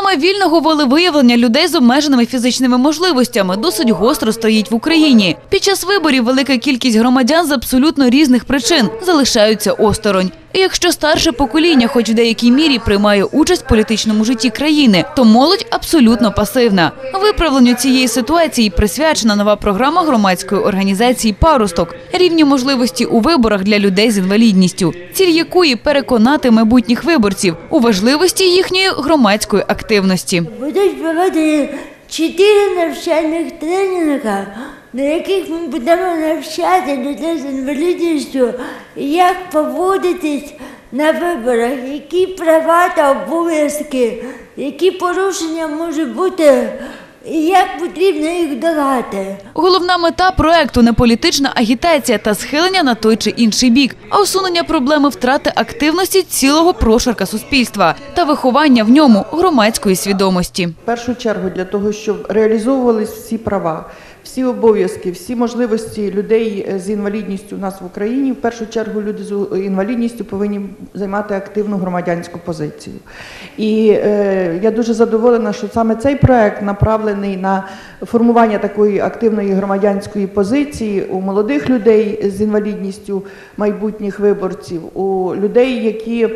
Проблема вільного волевиявлення людей з обмеженими фізичними можливостями досить гостро стоїть в Україні. Під час виборів велика кількість громадян з абсолютно різних причин залишаються осторонь. І якщо старше покоління, хоч в деякій мірі приймає участь в політичному житті країни, то молодь абсолютно пасивна. Виправленню цієї ситуації присвячена нова програма громадської організації Парусток рівні можливості у виборах для людей з інвалідністю, ціль якої переконати майбутніх виборців у важливості їхньої громадської активності. Будуть проводити чотири навчальних тренінга, на яких ми будемо навчати людей з інвалідністю, як поводитись на виборах, які права та обов'язки, які порушення можуть бути, і як потрібно їх долати. Головна мета проекту не політична агітація та схилення на той чи інший бік, а усунення проблеми втрати активності цілого прошарка суспільства та виховання в ньому громадської свідомості. В першу чергу для того, щоб реалізовувались всі права, всі обов'язки, всі можливості людей е, з інвалідністю у нас в Україні. В першу чергу люди з інвалідністю повинні займати активну громадянську позицію. І е, я дуже задоволена, що саме цей проект направлений на формування такої активної громадянської позиції у молодих людей з інвалідністю, майбутніх виборців, у людей, які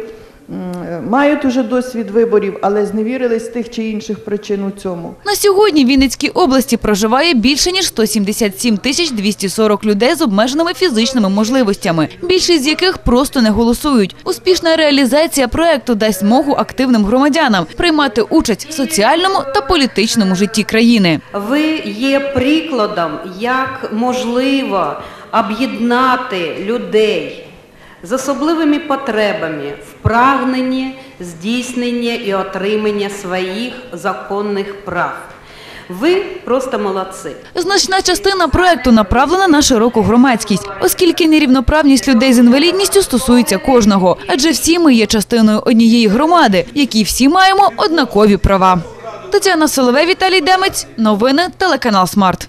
мають уже досвід виборів, але зневірились з тих чи інших причин у цьому. На сьогодні в Вінницькій області проживає більше ніж 177 тисяч 240 людей з обмеженими фізичними можливостями, більшість з яких просто не голосують. Успішна реалізація проекту дасть змогу активним громадянам приймати участь в соціальному та політичному житті країни. Ви є прикладом, як можливо об'єднати людей з особливими потребами в прагненні здійснення і отримання своїх законних прав. Ви просто молодці. Значна частина проекту направлена на широку громадськість, оскільки нерівноправність людей з інвалідністю стосується кожного, адже всі ми є частиною однієї громади, які всі маємо однакові права. Тетяна Соловей, Віталій Демець, новини телеканал Смарт.